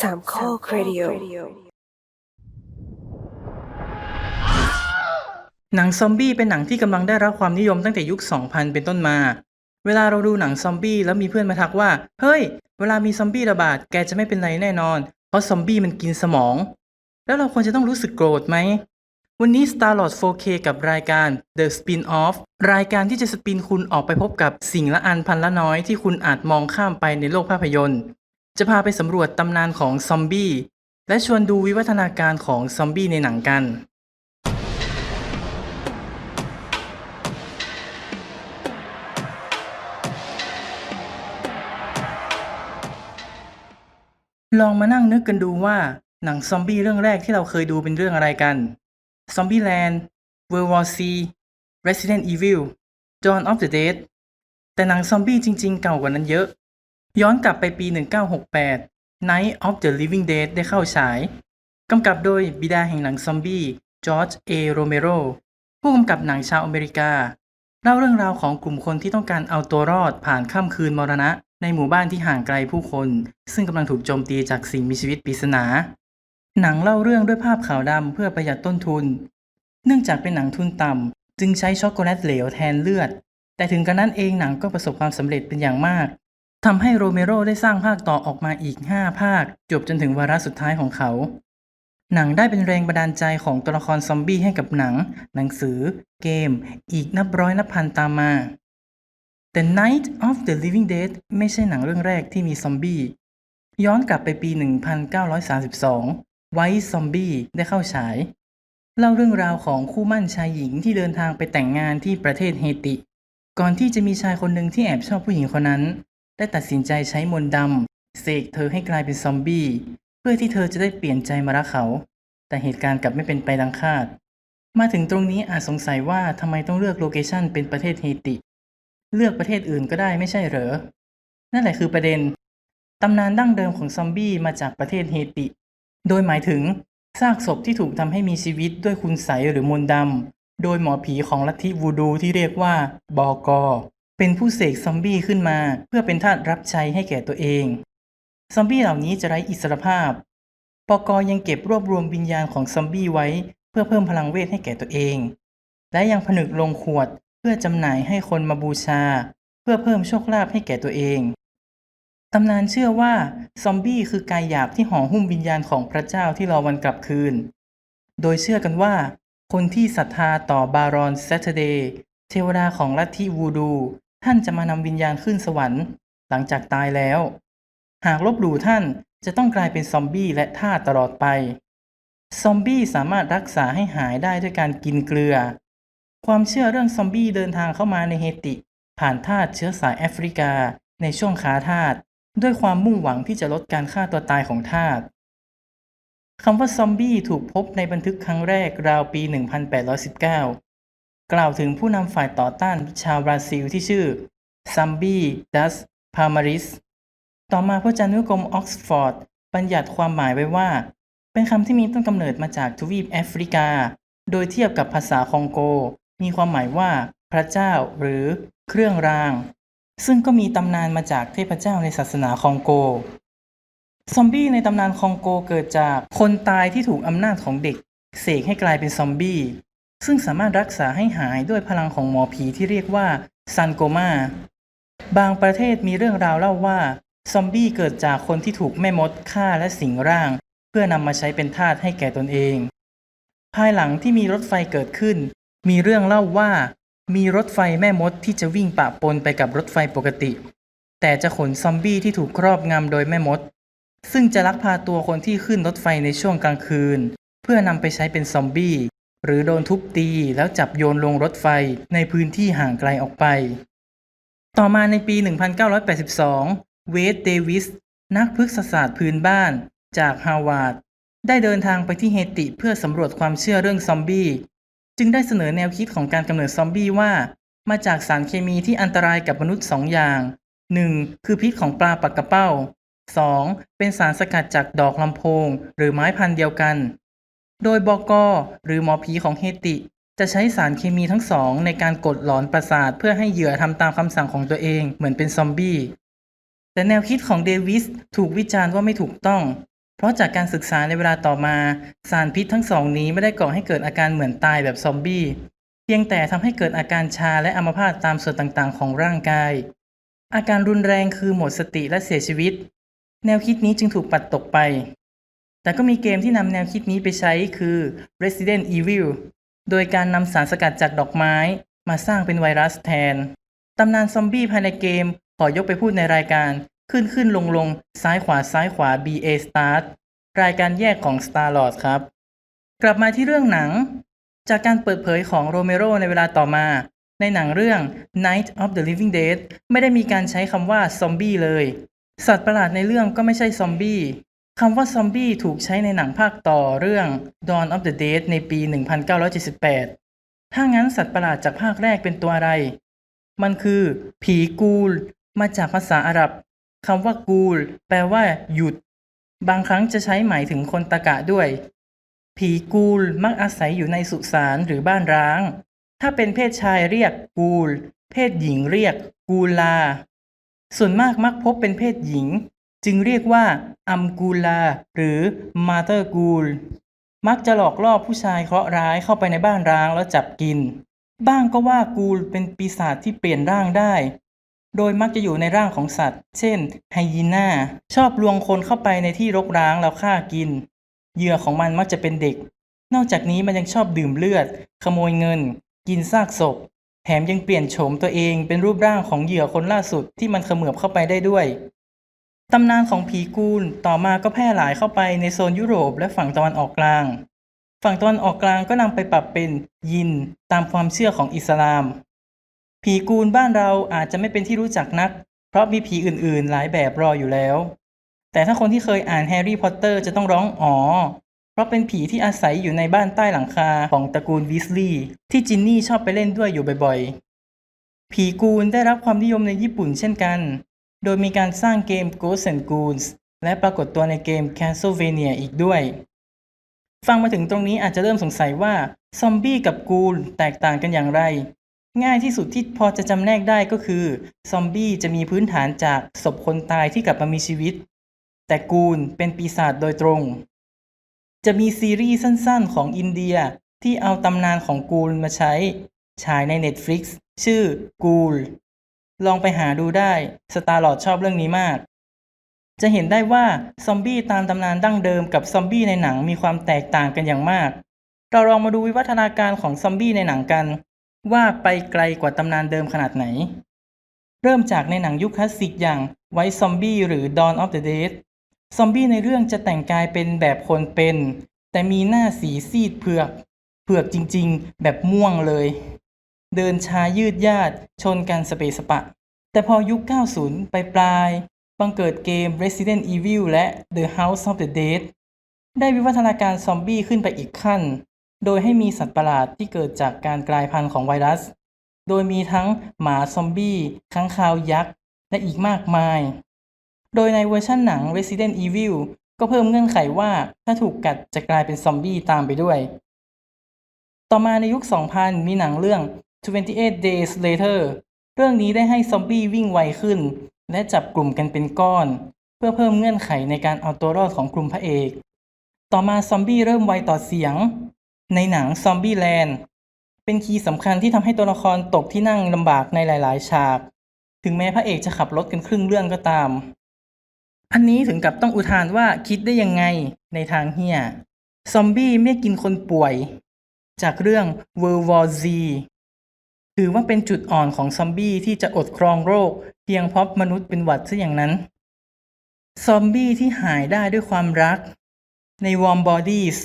สามข้อครดิโอหนังซอมบี้เป็นหนังที่กำลังได้รับความนิยมตั้งแต่ยุค 2000 เป็นต้นมา เวลาเราดูหนังซอมบี้แล้วมีเพื่อนมาทักว่า เฮ้ย เวลามีซอมบี้ระบาดแกจะไม่เป็นไรแน่นอน เพราะซอมบี้มันกินสมอง แล้วเราควรจะต้องรู้สึกโกรธไหม วันนี้ Starlord 4K กับรายการ The Spin-off รายการที่จะสปินคุณออกไปพบกับสิ่งละอันพันละน้อยที่คุณอาจมองข้ามไปในโลกภาพยนตร์ จะพาไปสำรวจตำนานของซอมบี้ และชวนดูวิวัฒนาการของซอมบี้ในหนังกัน ลองมานั่งนึกกันดูว่าหนังซอมบี้เรื่องแรกที่เราเคยดูเป็นเรื่องอะไรกัน Zombieland World War C Resident Evil Dawn of the Dead แต่หนังซอมบี้จริงๆเก่ากว่านั้นเยอะ ย้อนกลับไปปี 1968 Night of the Living Dead ได้เข้าฉาย กำกับโดยบิดาแห่งหนังซอมบี้จอร์จเอโรเมโรผู้กำกับหนังชาวอเมริกา เล่าเรื่องราวของกลุ่มคนที่ต้องการเอาตัวรอดผ่านค่ำคืนมรณะ ในหมู่บ้านที่ห่างไกลผู้คน ซึ่งกำลังถูกโจมตีจากสิ่งมีชีวิตปริศนา หนังเล่าเรื่องด้วยภาพขาวดำเพื่อประหยัดต้นทุน เนื่องจากเป็นหนังทุนต่ำจึงใช้ช็อกโกแลตเหลวแทนเลือด แต่ถึงกระนั้นเองหนังก็ประสบความสำเร็จเป็นอย่างมาก ทำให้โรเมโรได้สร้างภาคต่อออกมาอีก 5 ภาค จบจนถึงวาระสุดท้ายของเขา หนังได้เป็นแรงบันดาลใจของตัวละครซอมบี้ให้กับหนัง หนังสือ เกม อีกนับร้อยนับพันตามมา The Night of the Living Dead ไม่ใช่หนังเรื่องแรกที่มีซอมบี้ ย้อนกลับไปปี 1932 ไวท์ซอมบี้ได้เข้าฉาย เล่าเรื่องราวของคู่มั่นชายหญิงที่เดินทางไปแต่งงานที่ประเทศเฮติ ก่อนที่จะมีชายคนหนึ่งที่แอบชอบผู้หญิงคนนั้น ได้ตัดสินใจใช้มนต์ดำเสกเธอให้กลายเป็นซอมบี้ เพื่อที่เธอจะได้เปลี่ยนใจมารักเขา แต่เหตุการณ์กลับไม่เป็นไปดังคาด มาถึงตรงนี้อาจสงสัยว่าทำไมต้องเลือกโลเคชันเป็นประเทศเฮติ เลือกประเทศอื่นก็ได้ไม่ใช่เหรอ นั่นแหละคือประเด็นตำนานดั้งเดิมของซอมบี้มาจากประเทศเฮติ โดยหมายถึงซากศพที่ถูกทำให้มีชีวิตด้วยคุณไสหรือมนต์ดำโดยหมอผีของลัทธิวูดูที่เรียกว่าบอกอ เป็นผู้เสกซอมบี้ขึ้นมา เพื่อเป็นทาสรับใช้ให้แก่ตัวเอง ซอมบี้เหล่านี้จะไร้อิสรภาพปกยังเก็บรวบรวมวิญญาณของซอมบี้ไว้ เพื่อเพิ่มพลังเวทให้แก่ตัวเอง และยังผนึกลงขวดเพื่อจำหน่ายให้คนมาบูชา เพื่อเพิ่มโชคลาภให้แก่ตัวเองตำนานเชื่อว่าซอมบี้คือกายหยาบที่ห่อหุ้มวิญญาณของพระเจ้าที่รอวันกลับคืน โดยเชื่อกันว่า คนที่ศรัทธาต่อบารอนเซตเดย์เทวดาของลัทธิวูดู ท่านจะมานำวิญญาณขึ้นสวรรค์ หลังจากตายแล้ว หากลบหลู่ท่านจะต้องกลายเป็นซอมบี้และทาตลอดไป ซอมบี้สามารถรักษาให้หายได้ด้วยการกินเกลือ ความเชื่อเรื่องซอมบี้เดินทางเข้ามาในเฮติ ผ่านทาสเชื้อสายแอฟริกา ในช่วงค้าทาสด้วยความมุ่งหวังที่จะลดการฆ่าตัวตายของทาสคำว่าซอมบี้ถูกพบในบันทึกครั้งแรกราวปี 1819 กล่าวถึงผู้นำฝ่ายต่อต้านชาวบราซิลที่ชื่อซัมบี้ดัสพามาริส ต่อมาพจานุกรมออกซฟอร์ดบัญญัติความหมายไว้ว่า เป็นคำที่มีต้นกำเนิดมาจากทวีปแอฟริกา โดยเทียบกับภาษาคองโก มีความหมายว่า พระเจ้าหรือเครื่องราง ซึ่งก็มีตำนานมาจากเทพเจ้าในศาสนาคองโก ซอมบี้ในตำนานคองโกเกิดจากคนตายที่ถูกอำนาจของเด็กเสกให้กลายเป็นซอมบี้ ซึ่งสามารถรักษาให้หายด้วยพลังของหมอผีที่เรียกว่าซันโกมาบางประเทศมีเรื่องราวเล่าว่า ซอมบี้เกิดจากคนที่ถูกแม่มดฆ่าและสิงร่าง เพื่อนำมาใช้เป็นทาสให้แก่ตนเอง ภายหลังที่มีรถไฟเกิดขึ้น มีเรื่องเล่าว่า มีรถไฟแม่มดที่จะวิ่งปะปนไปกับรถไฟปกติ แต่จะขนซอมบี้ที่ถูกครอบงำโดยแม่มด ซึ่งจะลักพาตัวคนที่ขึ้นรถไฟในช่วงกลางคืน เพื่อนำไปใช้เป็นซอมบี้ หรือโดนทุบตีแล้วจับโยนลงรถไฟในพื้นที่ห่างไกลออกไป ต่อมาในปี 1982 เวดเดวิส นักพฤกษศาสตร์พื้นบ้านจากฮาวาดได้เดินทางไปที่เฮติเพื่อสำรวจความเชื่อเรื่องซอมบี้ จึงได้เสนอแนวคิดของการกำเนิดซอมบี้ว่า มาจากสารเคมีที่อันตรายกับมนุษย์สองอย่าง 1. คือพิษของปลาปักกระเป้า 2. เป็นสารสกัดจากดอกลำโพง หรือไม้พันธุ์เดียวกัน โดยบอกอหรือหมอผีของเฮติ จะใช้สารเคมีทั้งสองในการกดหลอนประสาทเพื่อให้เหยื่อทำตามคำสั่งของตัวเองเหมือนเป็นซอมบี้แต่แนวคิดของเดวิสถูกวิจารณ์ว่าไม่ถูกต้อง เพราะจากการศึกษาในเวลาต่อมา สารพิษทั้งสองนี้ไม่ได้ก่อให้เกิดอาการเหมือนตายแบบซอมบี้ เพียงแต่ทำให้เกิดอาการชาและอัมพาตตามส่วนต่างๆ ของร่างกาย อาการรุนแรงคือหมดสติและเสียชีวิต แนวคิดนี้จึงถูกปัดตกไป แต่ก็มีเกมที่นำแนวคิดนี้ไปใช้คือ Resident Evil โดยการนำสารสกัดจากดอกไม้มาสร้างเป็นไวรัสแทน ตำนานซอมบี้ภายในเกมขอยกไปพูดในรายการขึ้นขึ้นลงลงซ้ายขวาซ้ายขวา BA Start รายการแยกของ Star Lord ครับ กลับมาที่เรื่องหนัง จากการเปิดเผยของโรเมโรในเวลาต่อมา ในหนังเรื่อง Night of the Living Dead ไม่ได้มีการใช้คำว่าซอมบี้เลย สัตว์ประหลาดในเรื่องก็ไม่ใช่ซอมบี้ คำว่าซอมบี้ถูกใช้ในหนังภาคต่อเรื่อง Dawn of the Dead ในปี 1978 ถ้างั้นสัตว์ประหลาดจากภาคแรกเป็นตัวอะไร มันคือ ผีกูล มาจากภาษาอาหรับคำว่ากูล แปลว่า หยุด บางครั้งจะใช้หมายถึงคนตะกะด้วย ผีกูลมักอาศัยอยู่ในสุสานหรือบ้านร้าง ถ้าเป็นเพศชายเรียกกูล เพศหญิงเรียกกูลา ส่วนมากมักพบเป็นเพศหญิง จึงเรียกว่าอัมกูลา หรือมาเตอร์กูล มักจะหลอกล่อผู้ชายเคราะห์ร้ายเข้าไปในบ้านร้างแล้วจับกิน บ้างก็ว่ากูลเป็นปีศาจที่เปลี่ยนร่างได้ โดยมักจะอยู่ในร่างของสัตว์ เช่น ไฮยีน่า ชอบลวงคนเข้าไปในที่รกร้างแล้วฆ่ากิน เหยื่อของมันมักจะเป็นเด็ก นอกจากนี้มันยังชอบดื่มเลือด ขโมยเงิน กินซากศพ แถมยังเปลี่ยนโฉมตัวเองเป็นรูปร่างของเหยื่อคนล่าสุดที่มันเขมือบเข้าไปได้ด้วย ตำนานของผีกูลต่อมาก็แพร่หลายเข้าไปในโซนยุโรปและฝั่งตะวันออกกลาง ฝั่งตะวันออกกลางก็นำไปปรับเป็นยินตามความเชื่อของอิสลาม ผีกูลบ้านเราอาจจะไม่เป็นที่รู้จักนัก เพราะมีผีอื่นๆ หลายแบบรออยู่แล้ว แต่ถ้าคนที่เคยอ่านแฮร์รี่พอตเตอร์จะต้องร้องอ๋อ เพราะเป็นผีที่อาศัยอยู่ในบ้านใต้หลังคาของตระกูลวิสลีย์ที่จินนี่ชอบไปเล่นด้วยอยู่บ่อยๆ ผีกูลได้รับความนิยมในญี่ปุ่นเช่นกัน โดยมีการสร้างเกม Ghosts and Ghouls และปรากฏตัวในเกม Castlevania อีกด้วย ฟังมาถึงตรงนี้อาจจะเริ่มสงสัยว่า ซอมบี้กับกูลแตกต่างกันอย่างไร ง่ายที่สุดที่พอจะจำแนกได้ก็คือ ซอมบี้จะมีพื้นฐานจากศพคนตายที่กลับมามีชีวิต แต่กูลเป็นปีศาจโดยตรง จะมีซีรีส์สั้นๆ ของอินเดียที่เอาตำนานของกูลมาใช้ ฉายใน Netflix ชื่อกูล ลองไปหาดูได้ สตาร์ลอดชอบเรื่องนี้มาก จะเห็นได้ว่าซอมบี้ตามตำนานดั้งเดิมกับซอมบี้ในหนังมีความแตกต่างกันอย่างมาก เราลองมาดูวิวัฒนาการของซอมบี้ในหนังกัน ว่าไปไกลกว่าตำนานเดิมขนาดไหน เริ่มจากในหนังยุคคลาสสิกอย่างไวท์ซอมบี้หรือ Dawn of the Dead ซอมบี้ในเรื่องจะแต่งกายเป็นแบบคนเป็น แต่มีหน้าสีซีดเผือก เผือกจริงๆ แบบม่วงเลย เดินช้ายืดยาดชนกันสเปสปะ แต่พอยุค 90 ไปปลาย บังเกิดเกม Resident Evil และ The House of the Dead ได้วิวัฒนาการซอมบี้ขึ้นไปอีกขั้น โดยให้มีสัตว์ประหลาดที่เกิดจากการกลายพันธุ์ของไวรัส โดยมีทั้งหมาซอมบี้ค้างคาวยักษ์ และอีกมากมาย โดยในเวอร์ชันหนัง Resident Evil ก็เพิ่มเงื่อนไขว่าถ้าถูกกัดจะกลายเป็นซอมบี้ตามไปด้วย ต่อมาในยุค 2000 มีหนังเรื่อง 28 Days Later เรื่องนี้ได้ให้ซอมบี้วิ่งไวขึ้น และจับกลุ่มกันเป็นก้อน เพื่อเพิ่มเงื่อนไขในการเอาตัวรอดของกลุ่มพระเอก ต่อมาซอมบี้เริ่มไวต่อเสียง ในหนัง Zombie Land เป็นคีย์สำคัญที่ทำให้ตัวละครตกที่นั่งลำบากในหลาย ๆ ฉาก ถึงแม้พระเอกจะขับรถกันครึ่งเรื่องก็ตาม อันนี้ถึงกับต้องอุทานว่าคิดได้ยังไงในทางเฮียซอมบี้ไม่กินคนป่วย จากเรื่อง World War Z ถือว่าเป็นจุดอ่อนของซอมบี้ที่จะอดครองโรค เพียงเพราะมนุษย์เป็นหวัดซะอย่างนั้น ซอมบี้ที่หายได้ด้วยความรัก ใน Warm Bodies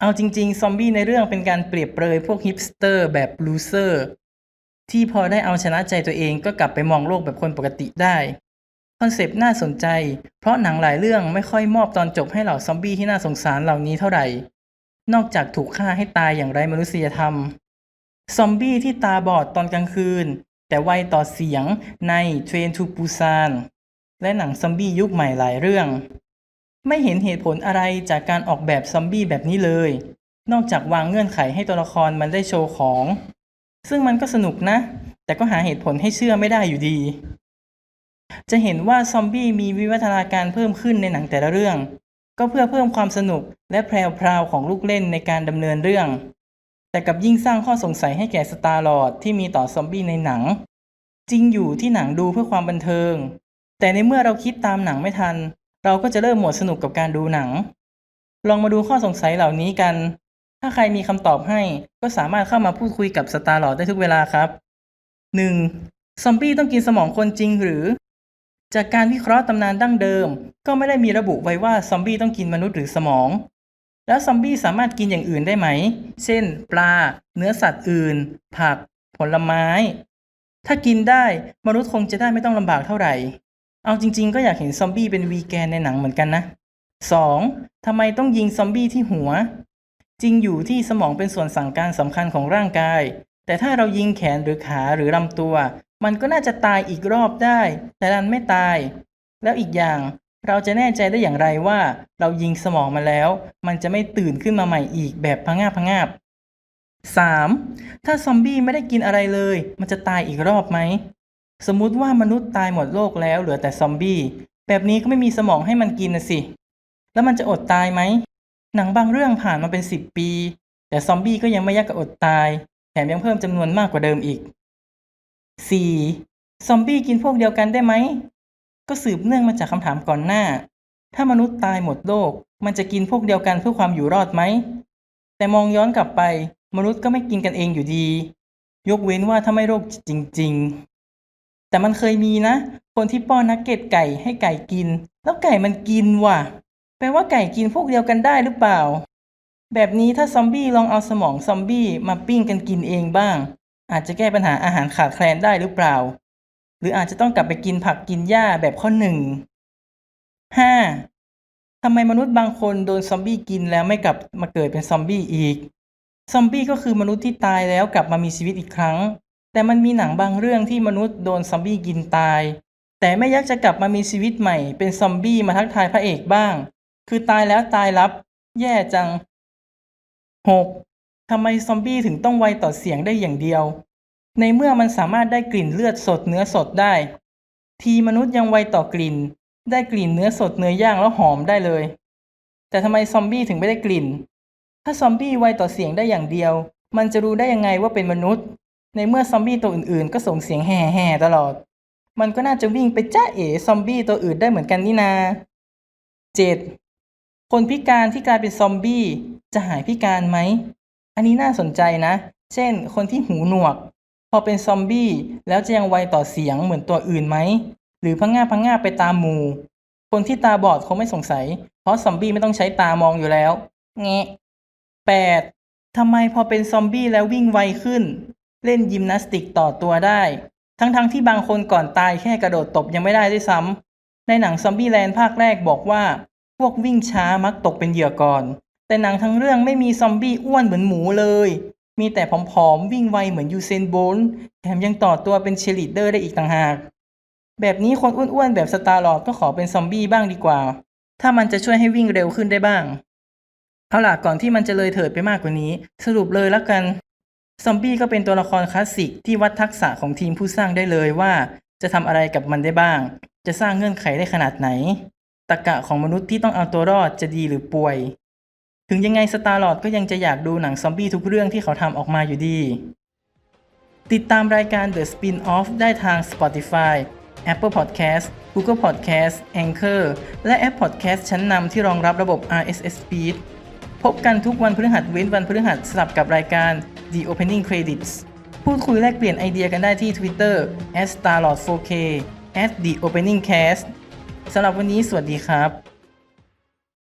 เอาจริง ๆ ซอมบี้ในเรื่องเป็นการเปรียบเปรยพวกฮิปสเตอร์แบบลูเซอร์ที่พอได้เอาชนะใจตัวเองก็กลับไปมองโลกแบบคนปกติได้คอนเซปต์น่าสนใจ เพราะหนังหลายเรื่องไม่ค่อยมอบตอนจบให้เหล่าซอมบี้ที่น่าสงสารเหล่านี้เท่าไหร่ นอกจากถูกฆ่าให้ตายอย่างไร้มนุษยธรรม ซอมบี้ที่ตาบอดตอนกลางคืน แต่ไวต่อเสียงในเทรนทูปูซานและหนังซอมบี้ยุคใหม่หลายเรื่อง ไม่เห็นเหตุผลอะไรจากการออกแบบซอมบี้แบบนี้เลย นอกจากวางเงื่อนไขให้ตัวละครมันได้โชว์ของ ซึ่งมันก็สนุกนะ แต่ก็หาเหตุผลให้เชื่อไม่ได้อยู่ดี จะเห็นว่าซอมบี้มีวิวัฒนาการเพิ่มขึ้นในหนังแต่ละเรื่อง ก็เพื่อเพิ่มความสนุกและแพรวๆของลูกเล่นในการดำเนินเรื่อง แต่กับยิ่งสร้างข้อสงสัยให้แก่สตาร์ลอร์ดที่มีต่อซอมบี้ในหนัง จริงอยู่ที่หนังดูเพื่อความบันเทิง แต่ในเมื่อเราคิดตามหนังไม่ทัน เราก็จะเริ่มหมดสนุกกับการดูหนัง ลองมาดูข้อสงสัยเหล่านี้กัน ถ้าใครมีคำตอบให้ก็สามารถเข้ามาพูดคุยกับสตาร์ลอร์ดได้ทุกเวลาครับ 1. ซอมบี้ต้องกินสมองคนจริงหรือ จากการวิเคราะห์ตำนานดั้งเดิม ก็ไม่ได้มีระบุไว้ว่าซอมบี้ต้องกินมนุษย์หรือสมอง แล้วซอมบี้สามารถกินอย่างอื่นได้ไหม เช่น ปลา เนื้อสัตว์อื่น ผัก ผลไม้ ถ้ากินได้มนุษย์คงจะได้ไม่ต้องลำบากเท่าไหร่ เอาจริง ๆ ก็อยากเห็นซอมบี้เป็นวีแกนในหนังเหมือนกันนะ 2. ทำไมต้องยิงซอมบี้ที่หัว จริงอยู่ที่สมองเป็นส่วนสั่งการสำคัญของร่างกาย แต่ถ้าเรายิงแขนหรือขาหรือลำตัว มันก็น่าจะตายอีกรอบได้ แต่ดันไม่ตาย แล้วอีกอย่าง เราจะแน่ใจได้อย่างไรว่าเรายิงสมองมาแล้ว มันจะไม่ตื่นขึ้นมาใหม่อีกแบบพะงาบพะงาบ 3. ถ้าซอมบี้ไม่ได้กินอะไรเลย มันจะตายอีกรอบไหม สมมุติว่ามนุษย์ตายหมดโลกแล้วเหลือแต่ซอมบี้ แบบนี้ก็ไม่มีสมองให้มันกินนะสิ แล้วมันจะอดตายไหม หนังบางเรื่องผ่านมาเป็นสิบปี แต่ซอมบี้ก็ยังไม่ยากกับอดตาย แถมยังเพิ่มจำนวนมากกว่าเดิมอีก 4. ซอมบี้กินพวกเดียวกันได้ไหม ก็สืบเนื่องมาจากคำถามก่อนหน้า ถ้ามนุษย์ตายหมดโลก มันจะกินพวกเดียวกันเพื่อความอยู่รอดไหม แต่มองย้อนกลับไป มนุษย์ก็ไม่กินกันเองอยู่ดี ยกเว้นว่าถ้าไม่โรคจริง ๆ แต่มันเคยมีนะ คนที่ป้อนนักเก็ตไก่ให้ไก่กิน แล้วไก่มันกินว่ะ แปลว่าไก่กินพวกเดียวกันได้หรือเปล่า แบบนี้ถ้าซอมบี้ลองเอาสมองซอมบี้มาปิ้งกันกินเองบ้าง อาจจะแก้ปัญหาอาหารขาดแคลนได้หรือเปล่า หรืออาจจะต้องกลับไปกินผักกินหญ้าแบบข้อหนึ่ง 5. ทำไมมนุษย์บางคนโดนซอมบี้กินแล้วไม่กลับมาเกิดเป็นซอมบี้อีก ซอมบี้ก็คือมนุษย์ที่ตายแล้วกลับมามีชีวิตอีกครั้ง แต่มันมีหนังบางเรื่องที่มนุษย์โดนซอมบี้กินตาย แต่ไม่ยักจะกลับมามีชีวิตใหม่เป็นซอมบี้มาทักทายพระเอกบ้าง คือตายแล้วตายรับ แย่จัง 6. ทำไมซอมบี้ถึงต้องไวต่อเสียงได้อย่างเดียว ในเมื่อมันสามารถได้กลิ่นเลือดสดเนื้อสดได้ ทีมนุษย์ยังไวต่อกลิ่น ได้กลิ่นเนื้อสดเนื้อย่างแล้วหอมได้เลย แต่ทำไมซอมบี้ถึงไม่ได้กลิ่น ถ้าซอมบี้ไวต่อเสียงได้อย่างเดียว มันจะรู้ได้ยังไงว่าเป็นมนุษย์ ในเมื่อซอมบี้ตัวอื่นๆ ก็ส่งเสียงแห่ๆตลอด มันก็น่าจะวิ่งไปจ้าเอ๋ซอมบี้ตัวอื่นได้เหมือนกันนี่นา 7. คนพิการที่กลายเป็นซอมบี้จะหายพิการไหม อันนี้น่าสนใจนะ เช่น คนที่หูหนวก พอเป็นซอมบี้แล้วจะยังไวต่อเสียงเหมือนตัวอื่นไหม หรือพังงาพังงาไปตามหมู่ คนที่ตาบอดคงไม่สงสัย เพราะซอมบี้ไม่ต้องใช้ตามองอยู่แล้วแงะ 8. ทำไมพอเป็นซอมบี้แล้ววิ่งไวขึ้น เล่นยิมนาสติกต่อตัวได้ ทั้งๆทที่บางคนก่อนตายแค่กระโดดตบยังไม่ได้ด้วยซ้ำในหนังซอมบี้แลนด์ภาคแรกบอกว่า พวกวิ่งช้ามักตกเป็นเหยื่อก่อน แต่หนังทั้งเรื่องไม่มีซอมบี้อ้วนเหมือนหมูเลย มีแต่ผอมๆ วิ่งไวเหมือนยูเซนโบลแถมยังต่อตัวเป็นเชลีดเดอร์ได้อีกต่างหาก แบบนี้คนอ้วนๆ แบบสตาร์ลอดก็ขอเป็นซอมบี้บ้างดีกว่า ถ้ามันจะช่วยให้วิ่งเร็วขึ้นได้บ้าง เอาล่ะก่อนที่มันจะเลยเถิดไปมากกว่านี้ สรุปเลยแล้วกัน ซอมบี้ก็เป็นตัวละครคลาสสิกที่วัดทักษะของทีมผู้สร้างได้เลยว่า จะทำอะไรกับมันได้บ้าง จะสร้างเงื่อนไขได้ขนาดไหนตรรกะของมนุษย์ที่ต้องเอาตัวรอดจะดีหรือป่วย ถึงยังไงสตาร์ลอดก็ยังจะอยากดูหนังซอมบี้ทุกเรื่องที่เขาทำออกมาอยู่ดี ติดตามรายการ The Spin-off ได้ทาง Spotify Apple Podcast Google Podcast Anchor และแอป Podcast ชั้นนำที่รองรับระบบ RSS Feed พบกันทุกวันพฤหัสเว้นวันพฤหัสสลับกับรายการ The Opening Credits พูดคุยแลกเปลี่ยนไอเดียกันได้ที่ Twitter @starlord4k @theopeningcast สำหรับวันนี้สวัสดีครับ